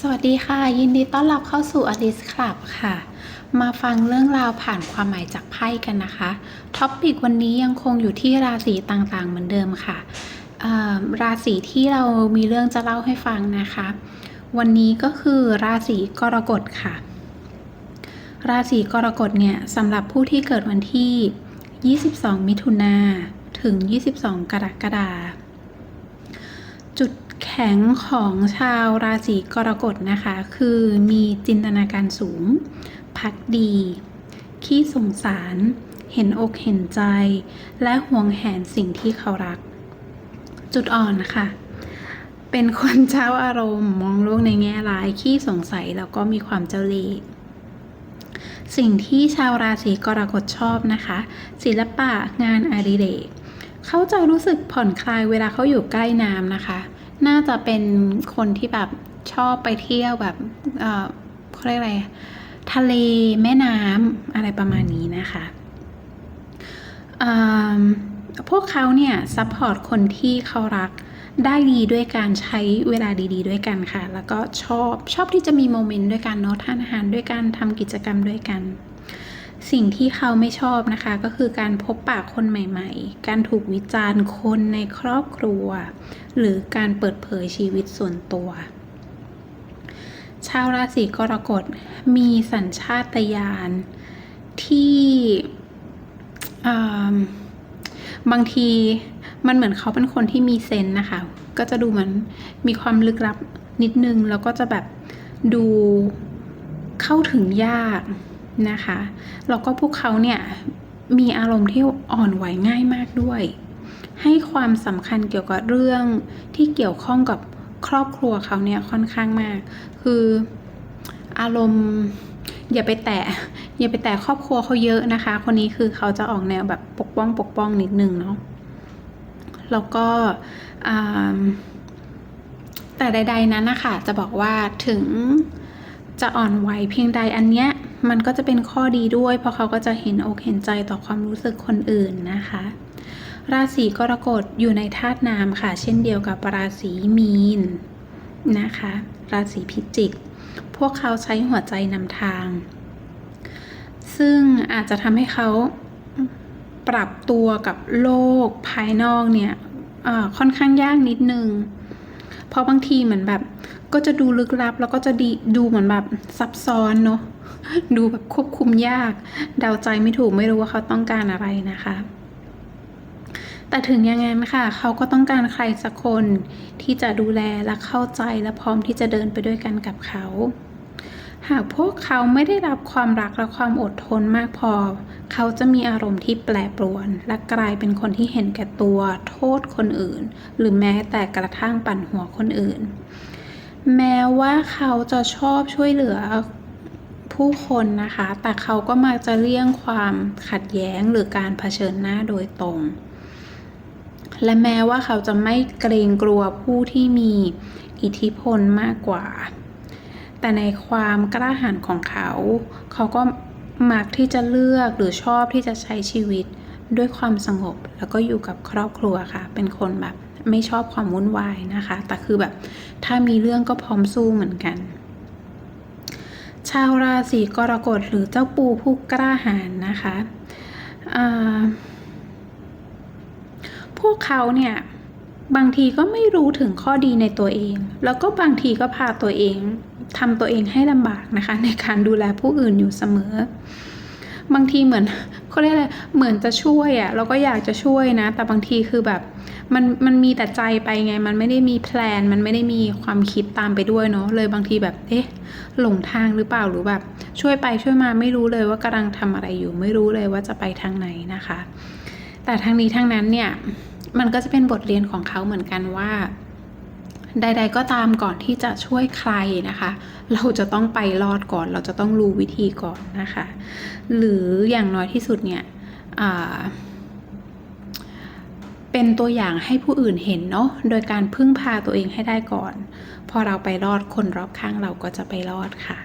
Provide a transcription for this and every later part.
สวัสดีค่ะ ยินดีต้อนรับเข้าสู่ Alice Club ค่ะ มาฟังเรื่องราวผ่านความหมายจากไพ่กันนะคะท็อปปิกวันนี้ยังคงอยู่ที่ราศีต่างๆ เหมือนเดิมค่ะราศีที่เรามีเรื่องจะเล่าให้ฟังนะคะ วันนี้ก็คือราศีกรกฎค่ะ ราศีกรกฎเนี่ยสำหรับผู้ที่เกิดวันที่ 22 มิถุนาถึง 22 กรกฎาคม แข็งของชาวราศีกรกฎนะคะ คือมีจินตนาการสูง พักดี ขี้สงสาร เห็นอกเห็นใจ และห่วงแหนสิ่งที่เขารัก จุดอ่อนค่ะเป็นคนเจ้าอารมณ์มองโลกในแง่ร้ายขี้สงสัยแล้วก็มีความเจ้าเล่ห์สิ่งที่ชาวราศีกรกฎชอบนะคะ ศิลปะงานอดิเรกเขาจะรู้สึกผ่อนคลายเวลาเขาอยู่ใกล้น้ำนะคะ น่าจะเป็นคนที่แบบชอบไปเที่ยวแบบเอ่อเขาเรียกอะไร ทะเลแม่น้ำอะไรประมาณนี้นะคะพวกเขาเนี่ยซัพพอร์ตคนที่เขารักได้ดีด้วยการใช้เวลาดีๆด้วยกันค่ะ แล้วก็ชอบชอบที่จะมีโมเมนต์ด้วยกันเนาะทานอาหารด้วยกันทำกิจกรรมด้วยกัน สิ่งที่เขาไม่ชอบนะคะ ก็คือการพบปะคนใหม่ๆ การถูกวิจารณ์คนในครอบครัว หรือการเปิดเผยชีวิตส่วนตัว ชาวราศีกรกฎมีสัญชาตญาณที่บางทีมันเหมือนเขาเป็นคนที่มีเซนนะคะ ก็จะดูเหมือนมีความลึกลับนิดนึง แล้วก็จะแบบดูเข้าถึงยาก นะคะแล้วก็พวกเขาเนี่ยมีอารมณ์ที่อ่อนไหวง่ายมากด้วย ให้ความสำคัญเกี่ยวกับเรื่องที่เกี่ยวข้องกับครอบครัวเขาเนี่ยค่อนข้างมาก คืออารมณ์อย่าไปแตะอย่าไปแตะครอบครัวเขาเยอะนะคะ คนนี้คือเขาจะออกแนวแบบปกป้องปกป้องนิดนึงเนาะแล้วก็แต่ใด ๆนั้นนะคะจะบอกว่าถึงจะอ่อนไหวเพียงใดอันเนี้ย มันก็จะเป็นข้อดีด้วย เพราะเขาก็จะเห็นอกเห็นใจต่อความรู้สึกคนอื่นนะคะ ราศีกรกฎอยู่ในธาตุน้ำค่ะ เช่นเดียวกับราศีมีนนะคะ ราศีพิจิก พวกเขาใช้หัวใจนำทาง ซึ่งอาจจะทำให้เขาปรับตัวกับโลกภายนอกเนี่ยค่อนข้างยากนิดนึง เพราะบางทีเหมือนแบบ ก็จะดูลึกลับแล้วก็จะดีดูเหมือนแบบซับซ้อนเนาะ ดูแบบควบคุมยาก เดาใจไม่ถูกไม่รู้ว่าเขาต้องการอะไรนะคะ แต่ถึงยังไงนะคะเขาก็ต้องการใครสักคนที่จะดูแลและเข้าใจและพร้อมที่จะเดินไปด้วยกันกับเขา หากพวกเขาไม่ได้รับความรักและความอดทนมากพอ เขาจะมีอารมณ์ที่แปรปรวน และกลายเป็นคนที่เห็นแก่ตัว โทษคนอื่น หรือแม้แต่กระทั่งปั่นหัวคนอื่นแม้ว่าเขาจะชอบช่วยเหลือ ผู้คนนะคะ แต่เขาก็มักจะเลี่ยงความขัดแย้งหรือการเผชิญหน้าโดยตรง และแม้ว่าเขาจะไม่เกรงกลัวผู้ที่มีอิทธิพลมากกว่า แต่ในความกล้าหาญของเขา เขาก็มักที่จะเลือกหรือชอบที่จะใช้ชีวิตด้วยความสงบ แล้วก็อยู่กับครอบครัวค่ะ เป็นคนแบบไม่ชอบความวุ่นวายนะคะ แต่คือแบบถ้ามีเรื่องก็พร้อมสู้เหมือนกัน ชาวราศีกรกฎหรือเจ้าปูผู้กล้าหาญนะคะพวกเขาเนี่ยบางทีก็ไม่รู้ถึงข้อดีในตัวเอง แล้วก็บางทีก็พาตัวเองทำตัวเองให้ลำบากนะคะ ในการดูแลผู้อื่นอยู่เสมอ บางทีเหมือนเขาเรียกอะไรเหมือนจะช่วยอะ่ะเราก็อยากจะช่วยนะ แต่บางทีคือแบบ มันมันมีแต่ใจไปไง มันไม่ได้มีแพลน มันไม่ได้มีความคิดตามไปด้วยเนาะเลยบางทีแบบเอ๊ะหลงทางหรือเปล่าหรือแบบ ช่วยไปช่วยมาไม่รู้เลยว่ากำลังทำอะไรอยู่ ไม่รู้เลยว่าจะไปทางไหนนะคะ แต่ทั้งนี้ทั้งนั้นเนี่ยมันก็จะเป็นบทเรียนของเขาเหมือนกันว่า ใด ๆ ก็ตามก่อนที่จะช่วยใครนะคะ เราจะต้องไปรอดก่อน เราจะต้องรู้วิธีก่อนนะคะ หรืออย่างน้อยที่สุดเนี่ยอ่า เป็นตัวอย่างให้ผู้อื่นเห็นเนาะโดยการพึ่งพาตัวเองให้ได้ก่อน พอเราไปรอดคนรอบข้างเราก็จะไปรอดค่ะ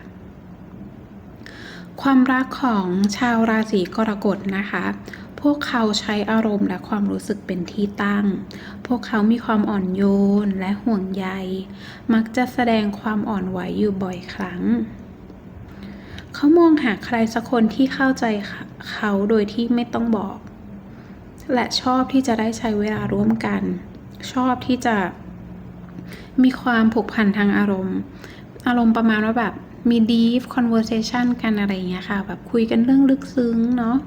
ความรักของชาวราศีกรกฎนะคะ พวกเขาใช้อารมณ์และความรู้สึกเป็นที่ตั้ง พวกเขามีความอ่อนโยนและห่วงใย มักจะแสดงความอ่อนไหวอยู่บ่อยครั้งเขามองหาใครสักคนที่เข้าใจเขาโดยที่ไม่ต้องบอก และชอบที่จะได้ใช้เวลาร่วมกัน ชอบที่จะมีความผูกพันทางอารมณ์ อารมณ์ประมาณว่าแบบมี deep conversation กันอะไรอย่างเงี้ยค่ะ แบบคุยกันเรื่องลึกซึ้งเนาะ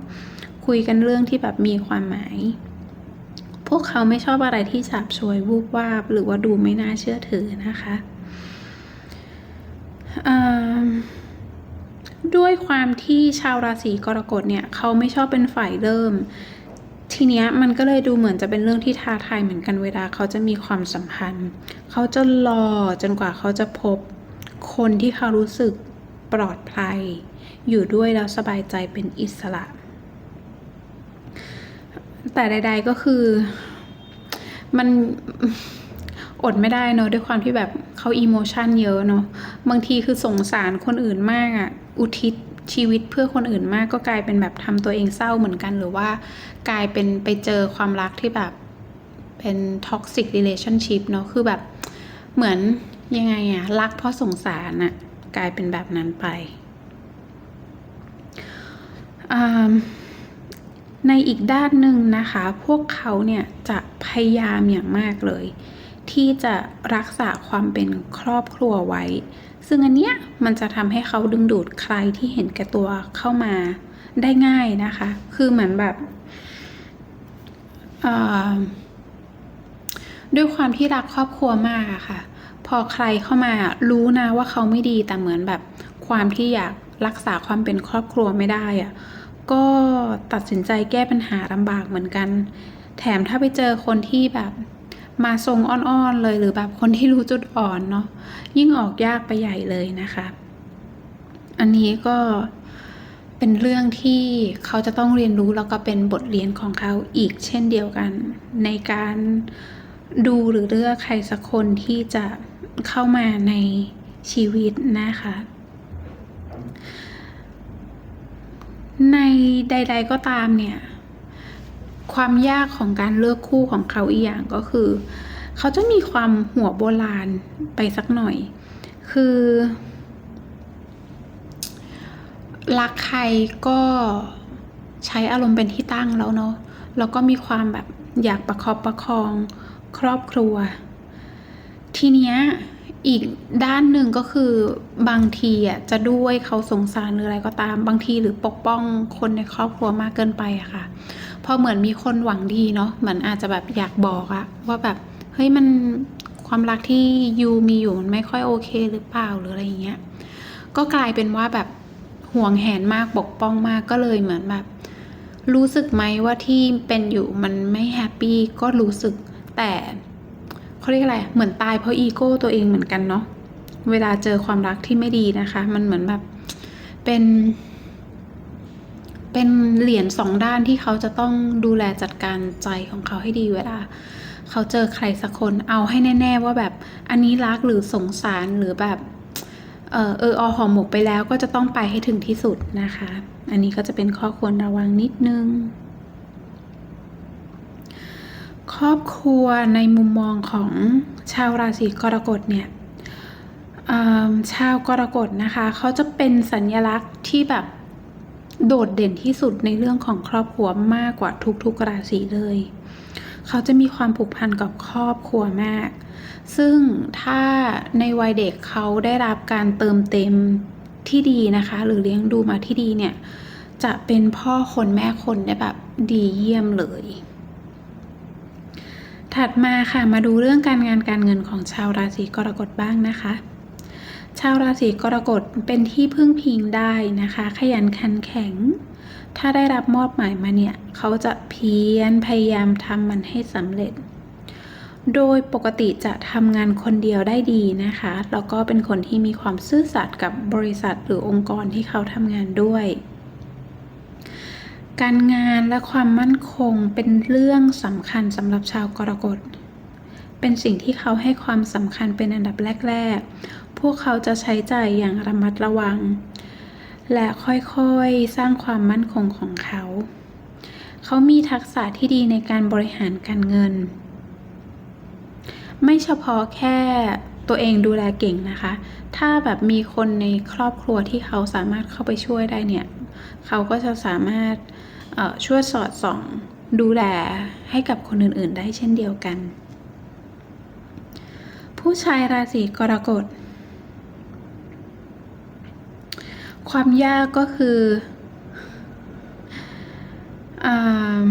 คุยกันเรื่องที่แบบมีความหมาย พวกเขาไม่ชอบอะไรที่ฉาบฉวยวูบวาบ หรือว่าดูไม่น่าเชื่อถือนะคะด้วยความที่ชาวราศีกรกฎเนี่ย เขาไม่ชอบเป็นฝ่ายเริ่ม ทีเนี้ยมันก็เลยดูเหมือนจะเป็นเรื่องที่ท้าทายเหมือนกันเวลาเขาจะมีความสัมพันธ์ เขาจะรอจนกว่าเขาจะพบคนที่เขารู้สึกปลอดภัย อยู่ด้วยแล้วสบายใจเป็นอิสระ แต่ใด ๆก็คือมันอดไม่ได้เนอะด้วยความที่แบบเขาอีโมชันเยอะเนอะบางทีคือสงสารคนอื่นมากอะอุทิศ ชีวิตเพื่อคนอื่นมากก็กลายเป็นแบบทำตัวเองเศร้าเหมือนกัน หรือว่ากลายเป็นไปเจอความรักที่แบบเป็นท็อกซิก r ิ l a t i o n s h i p เนอะคือแบบเหมือนยังไงอะรักเพราะสงสารอะกลายเป็นแบบนั้นไป ในอีกด้านหนึ่งนะคะ พวกเขาเนี่ยจะพยายามอย่างมากเลย ที่จะรักษาความเป็นครอบครัวไว้ ซึ่งอันเนี้ยมันจะทำให้เขาดึงดูดใครที่เห็นแก่ตัวเข้ามาได้ง่ายนะคะ คือเหมือนแบบด้วยความที่รักครอบครัวมากอะค่ะ พอใครเข้ามารู้นะว่าเขาไม่ดีแต่เหมือนแบบความที่อยากรักษาความเป็นครอบครัวไม่ได้อะก็ตัดสินใจแก้ปัญหาลำบากเหมือนกัน แถมถ้าไปเจอคนที่แบบ มาทรงอ้อนๆเลยหรือแบบคนที่รู้จุดอ่อนเนาะยิ่งออกยากไปใหญ่เลยนะคะ อันนี้ก็เป็นเรื่องที่เขาจะต้องเรียนรู้แล้วก็เป็นบทเรียนของเขาอีกเช่นเดียวกัน ในการดูหรือเลือกใครสักคนที่จะเข้ามาในชีวิตนะคะ ในใด ๆก็ตามเนี่ย ความยากของการเลือกคู่ของเขาอีกอย่างก็คือ เขาจะมีความหัวโบราณไปสักหน่อย คือ รักใครก็ใช้อารมณ์เป็นที่ตั้งแล้วเนาะแล้วก็มีความแบบอยากประคอบประคองครอบครัว ทีเนี้ยอีกด้านหนึ่งก็คือบางทีอะจะด้วยเขาสงสารหรืออะไรก็ตามบางทีหรือปกป้องคนในครอบครัวมากเกินไปอะค่ะ พอเหมือนมีคนหวังดีเนาะเหมือนอาจจะแบบอยากบอกอะว่าแบบเฮ้ยมันความรักที่ยูมีอยู่มันไม่ค่อยโอเคหรือเปล่าหรืออะไรอย่างเงี้ยก็กลายเป็นว่าแบบห่วงแหนมากปกป้องมากก็เลยเหมือนแบบ รู้สึกไหมว่าที่เป็นอยู่มันไม่แฮปปี้ก็รู้สึกแต่เขาเรียกอะไรเหมือนตายเพราะอีโก้ตัวเองเหมือนกันเนาะเวลาเจอความรักที่ไม่ดีนะคะ มันเหมือนแบบเป็น เป็นเหรียญสองด้านที่เขาจะต้องดูแลจัดการใจของเขาให้ดีเวลา เขาเจอใครสักคนเอาให้แน่ ๆ ว่าแบบอันนี้รักหรือสงสารหรือแบบเออเอออหอมหมกไปแล้วก็จะต้องไปให้ถึงที่สุดนะคะ อันนี้ก็จะเป็นข้อควรระวังนิดนึง ครอบครัวในมุมมองของชาวราศีกรกฎเนี่ยชาวกรกฎนะคะ เขาจะเป็นสัญลักษณ์ที่แบบ โดดเด่นที่สุดในเรื่องของครอบครัวมากกว่าทุกๆราศีเลย เขาจะมีความผูกพันกับครอบครัวมาก ซึ่งถ้าในวัยเด็กเขาได้รับการเติมเต็มที่ดีนะคะ หรือเลี้ยงดูมาที่ดีเนี่ย จะเป็นพ่อคนแม่คนได้แบบดีเยี่ยมเลย ถัดมาค่ะมาดูเรื่องการงานการเงินของชาวราศีกรกฎบ้างนะคะาวราศีกรกฎเป็นที่พึ่งพิงได้นะคะ ขยันขันแข็ง ถ้าได้รับมอบหมายมาเนี่ยเขาจะเพียรพยายามทำมันให้สำเร็จ โดยปกติจะทำงานคนเดียวได้ดีนะคะ แล้วก็เป็นคนที่มีความซื่อสัตย์กับบริษัทหรือองค์กรที่เขาทำงานด้วยการงานและความมั่นคงเป็นเรื่องสำคัญสำหรับชาวกรกฎ เป็นสิ่งที่เขาให้ความสำคัญเป็นอันดับแรกๆ พวกเขาจะใช้จ่ายอย่างระมัดระวัง และค่อยๆสร้างความมั่นคงของเขา เขามีทักษะที่ดีในการบริหารการเงิน ไม่เฉพาะแค่ตัวเองดูแลเก่งนะคะ ถ้าแบบมีคนในครอบครัวที่เขาสามารถเข้าไปช่วยได้เนี่ย เขาก็จะสามารถช่วยสอดส่องดูแลให้กับคนอื่นๆ ได้เช่นเดียวกัน ผู้ชายราศีกรกฎ ความยากก็คืออ่า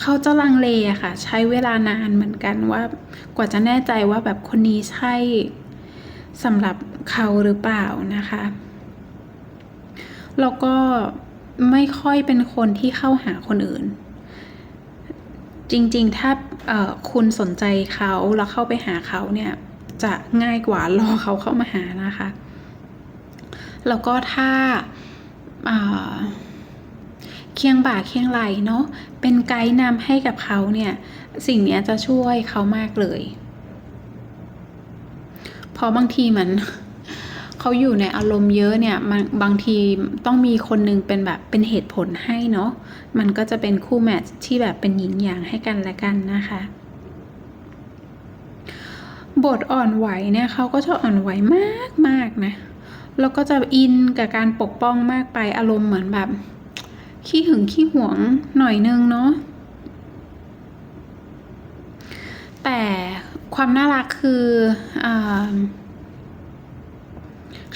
เขาจะลังเลอะค่ะ ใช้เวลานานเหมือนกันว่ากว่าจะแน่ใจว่าแบบคนนี้ใช่สำหรับเขาหรือเปล่านะคะ แล้วก็ไม่ค่อยเป็นคนที่เข้าหาคนอื่น จริงๆ ถ้าคุณสนใจเขาแล้วเข้าไปหาเขาเนี่ย จะง่ายกว่ารอเขาเข้ามาหานะคะ แล้วก็ถ้าเคียงบ่าเคียงไหลเนาะเป็นไกด์นำให้กับเขาเนี่ย สิ่งนี้จะช่วยเขามากเลย เพราะบางทีเหมือนเขาอยู่ในอารมณ์เยอะเนี่ยบางทีต้องมีคนหนึงเป็นแบบเป็นเหตุผลให้เนาะมันก็จะเป็นคู่แมทที่แบบเป็นหยินหยางให้กันและกันนะคะบทอ่อนไหวเนี่ยเขาก็จะอ่อนไหวมากมากๆนะ แล้วก็จะอินกับการปกป้องมากไปอารมณ์เหมือนแบบ ขี้หึงขี้หวงหน่อยนึงเนาะแต่ความน่ารักคืออ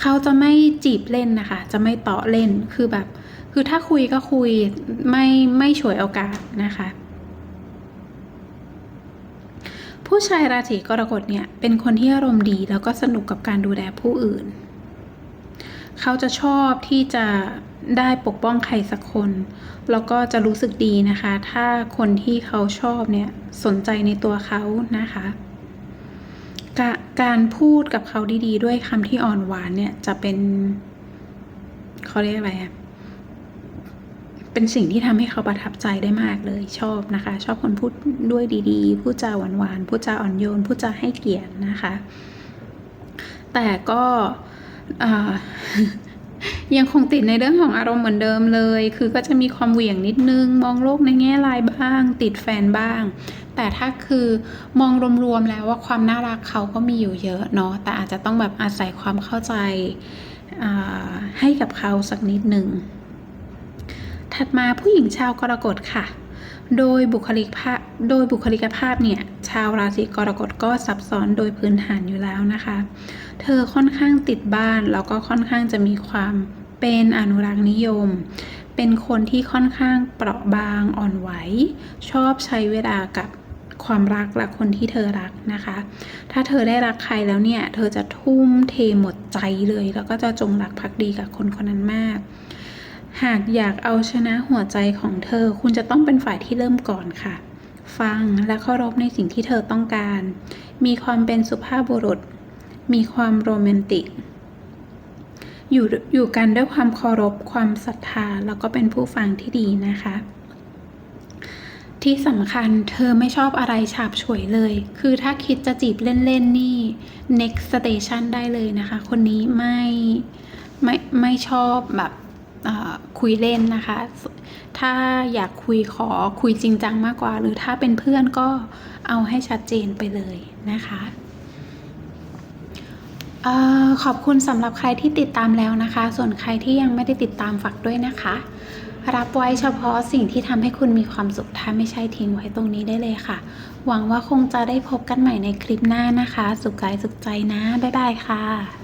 เขาจะไม่จีบเล่นนะคะ จะไม่เตาะเล่นคือแบบ คือถ้าคุยก็คุยไม่ไม่ฉวยโอกาสนะคะ ผู้ชายราศีกรกฎเนี่ยเป็นคนที่อารมณ์ดีแล้วก็สนุกกับการดูแลผู้อื่น เขาจะชอบที่จะได้ปกป้องใครสักคน แล้วก็จะรู้สึกดีนะคะ ถ้าคนที่เขาชอบเนี่ยสนใจในตัวเขานะคะกการพูดกับเขาดีๆ ด้วยคำที่อ่อนหวานเนี่ยจะเป็นเขาเรียกอะไรอะเป็นสิ่งที่ทำให้เขาประทับใจได้มากเลยชอบนะคะ ชอบคนพูดด้วยดีๆ พูดจาหวานๆ พูดจาอ่อนโยน พูดจาให้เกียรตินะคะ แต่ก็ ยังคงติดในเรื่องของอารมณ์เหมือนเดิมเลย คือก็จะมีความเหวี่ยงนิดนึง มองโลกในแง่ร้ายบ้าง ติดแฟนบ้าง แต่ถ้าคือมองรวมๆแล้วว่าความน่ารักเขาก็มีอยู่เยอะเนาะ แต่อาจจะต้องแบบอาศัยความเข้าใจให้กับเขาสักนิดหนึ่ง ถัดมาผู้หญิงชาวกรกฎค่ะ โดยบุคลิกภาพโดยบุคลิกภาพเนี่ย ชาวราศีกรกฎก็ซับซ้อนโดยพื้นฐานอยู่แล้วนะคะ เธอค่อนข้างติดบ้านแล้วก็ค่อนข้างจะมีความเป็นอนุรักษ์นิยม เป็นคนที่ค่อนข้างเปราะบางอ่อนไหว ชอบใช้เวลากับความรักและคนที่เธอรักนะคะ ถ้าเธอได้รักใครแล้วเนี่ย เธอจะทุ่มเทหมดใจเลย แล้วก็จะจงรักภักดีกับคนคนนั้นมาก หากอยากเอาชนะหัวใจของเธอ คุณจะต้องเป็นฝ่ายที่เริ่มก่อนค่ะ ฟังและเคารพในสิ่งที่เธอต้องการ มีความเป็นสุภาพบุรุษ มีความโรแมนติก อยู่อยู่กันด้วยความเคารพ ความศรัทธา แล้วก็เป็นผู้ฟังที่ดีนะคะ ที่สำคัญเธอไม่ชอบอะไรฉาบฉวยเลย คือถ้าคิดจะจีบเล่น ๆ นี่ next station ได้เลยนะคะ คนนี้ไม่ไม่ไม่ชอบแบบคุยเล่นนะคะ ถ้าอยากคุยขอคุยจริงจังมากกว่า หรือถ้าเป็นเพื่อนก็เอาให้ชัดเจนไปเลยนะคะ ออขอบคุณสำหรับใครที่ติดตามแล้วนะคะ ส่วนใครที่ยังไม่ได้ติดตามฝากด้วยนะคะ รับไว้เฉพาะสิ่งที่ทำให้คุณมีความสุขถ้าไม่ใช่ทิ้งไว้ตรงนี้ได้เลยค่ะ หวังว่าคงจะได้พบกันใหม่ในคลิปหน้านะคะ สุขกายสุขใจนะ บ๊ายบายค่ะ